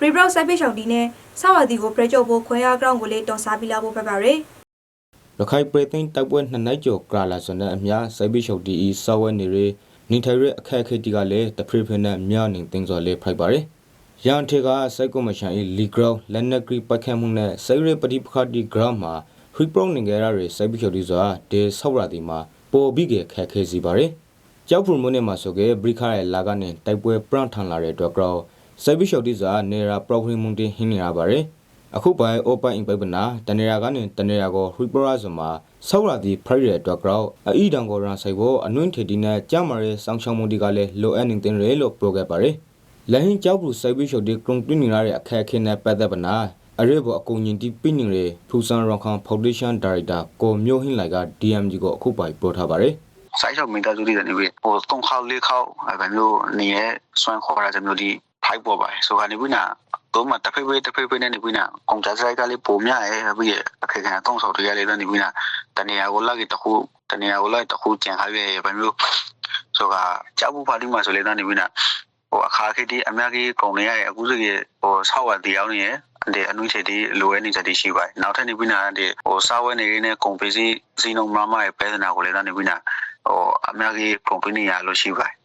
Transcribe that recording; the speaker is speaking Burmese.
ပရီဘရော့ဆက်ပိရှောင်းဒီနဲ့ဆောက်ရသည်ကိုပရကြော့ဖို့ခွဲရဂရောင်းကိုလေးတော်စားပြီးလာဖို့ဖက်ပါရယ်ရခိုင်ပြည်သိန်းတိုက်ပွဲနှစ်နိုင်ကျော်ကလာလာစွန်တဲ့အများစိုက်ပိရှုပ်တီဤစောဝဲနေရနေထိုင်ရအခက်အခဲတီကလည်းတဖရိဖနဲ့မြနေတင်းစော်လေးဖိုက်ပါတယ်ရန်ထေကစိုက်ကောမရှင်ဤလီဂရောလက်နက်ကရီပတ်ခဲမှုနဲ့စိုက်ရပတိပခတိဂရမ်မှာခရီပရောနေကြရတဲ့စိုက်ပိရှုပ်တီစွာဒေဆောက်ရတီမှာပေါ်ပြီးကခက်ခဲစီပါတယ်ကြောက်ဖုန်မွန်းနေမှာဆိုကဘရိခါရဲ့လာကနေတိုက်ပွဲပရန်ထန်လာတဲ့အတွက်ကြော စိုက်ပိရှုပ်တီစွာနေရာပရိုဂရမ်မွန်တင်ဟင်းနေရပါတယ်အခုပိုင် open in ပိပနာတနေရာကနေတနေရာကို reparation မှာဆောက်ရသည်ဖရိုက်ရအတွက်ကြောက်အီတံကိုရန်ဆိုင်ကိုအနွင့်ထေတီနဲ့ကြမရဲစောင်းချောင်းမှုဒီကလည်းလိုအပ်နေတဲ့ရဲလို့ပြောခဲ့ပါတယ်။လဟင်းကြောက်ဘူးစိုက်ပြီးရှုပ်ဒီကရုံတွင်းနေရတဲ့အခက်အခဲနဲ့ပတ်သက်ပနာအရေးပေါ်အကူအညီတီပြနေရဖူဆန်ရောင်ခံဖောင်ဒေးရှင်းဒါရိုက်တာကိုမျိုးဟင်းလိုက် က DMG ကိုအခုပိုင်ပြောထားပါတယ်။ဆိုင်ချုပ်မိသားစုတွေနေပြီးဟို၃ခေါက်၄ခေါက်အဲမျိုးနေရဆွမ်းခေါ်ရတဲ့မျိုးဒီ ဖိုက်ပေါ်ပါဆိုကနေပြီးနာတော့မတဖေးဖေးတဖေးဖေးနဲ့နေပြီးနာကွန်ကြဆိုင်ကလေးပုံမြရဲပြီးအခက်ခဲတုံးဆောက်တွေရလေးနေပြီးနာတနေရာကိုလာကြီးတခုတနေရာကိုလာတခုကြံခါပြရဲဗမျိုးဆိုကကြောက်ဘူးပါလိမှာဆိုလေနေပြီးနာဟိုအခါခေတီအများကြီးကုန်နေရရဲ့အခုစကြီးဟိုဆောက်ဝတရားနေရဲ့ဒီအနုချေတီလိုရဲနေချက်တီရှိပါတယ်နောက်ထပ်နေပြီးနာဒီဟိုစားဝဲနေရင်းနဲ့ကုန်ပစ္စည်းစီနုံမမရဲ့ပဲဒနာကိုလည်းနေပြီးနာဟိုအများကြီးကွန်ပဏီရလို့ရှိပါတယ်